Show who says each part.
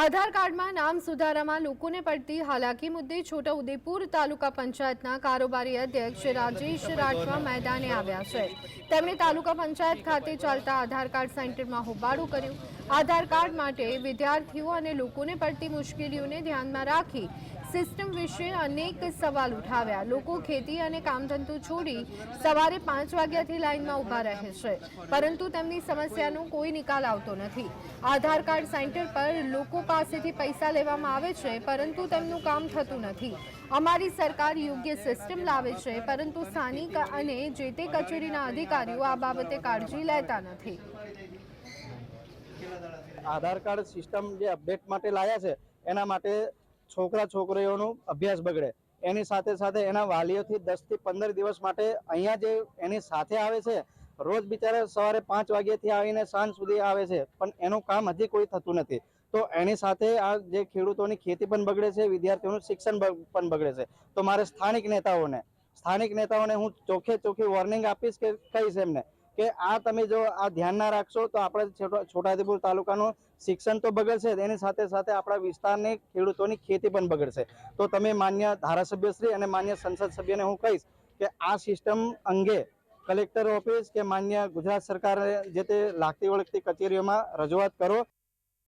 Speaker 1: આધાર કાર્ડમાં નામ સુધારામાં લોકોને પડતી હાલાકી મુદ્દે છોટાઉદેપુર તાલુકા પંચાયતના કારોબારી અધ્યક્ષ રાજેશ રાઠવા મેદાને આવ્યા છે. તેમણે તાલુકા પંચાયત ખાતે ચાલતા આધાર કાર્ડ સેન્ટરમાં હોબાળો કર્યું. આધાર કાર્ડ માટે વિદ્યાર્થીઓ અને લોકોને પડતી મુશ્કેલીઓને ધ્યાનમાં રાખી સિસ્ટમ વિશે અનેક સવાલ ઉઠાવ્યા. લોકો ખેતી અને કામધંધો છોડી સવારે પાંચ વાગ્યાથી લાઇનમાં ઊભા રહે છે. પરંતુ તેમની સમસ્યાનો કોઈ નિકાલ આવતો નથી. આધાર કાર્ડ સેન્ટર પર લોકો પાસેથી પૈસા લેવામાં આવે છે, પરંતુ તેમનું કામ થતું નથી. અમારી સરકાર યોગ્ય સિસ્ટમ લાવે છે, પરંતુ સ્થાનિક અને જે તે કચેરીના અધિકારીઓ આ બાબતે કાળજી લેતા નથી.
Speaker 2: આધાર કાર્ડ સિસ્ટમ જે અપડેટ માટે લાયા છે, એના માટે છોકરા છોકરીઓનો અભ્યાસ બગડે. એની સાથે સાથે એના વાલીઓથી દસથી પંદર દિવસ માટે અહીંયા જે એની સાથે આવે છે, રોજ બિચારા સવારે પાંચ વાગ્યાથી આવીને સાંજ સુધી આવે છે, પણ એનું કામ હજી કોઈ થતું નથી. તો એની સાથે આ જે ખેડૂતોની ખેતી પણ બગડે છે, વિદ્યાર્થીઓનું શિક્ષણ પણ બગડે છે. તો મારે સ્થાનિક નેતાઓને સ્થાનિક નેતાઓને હું ચોખ્ખે ચોખ્ખી વોર્નિંગ આપીશ કે કહીશ એમને કે આ તમે જો આ ધ્યાન ના રાખશો તો આપણે છોટા- છોટાઉદેપુર તાલુકાનું શિક્ષણ તો બગડશે એની સાથે સાથે આપણા વિસ્તારની ખેડૂતોની ખેતી પણ બગડશે. તો તમે માન્ય ધારાસભ્યશ્રી અને માન્ય સંસદ સભ્યને હું કહીશ કે આ સિસ્ટમ અંગે કલેક્ટર ઓફિસ કે માન્ય ગુજરાત સરકાર જે તે લાગતી વળગતી કચેરીઓમાં રજૂઆત કરો.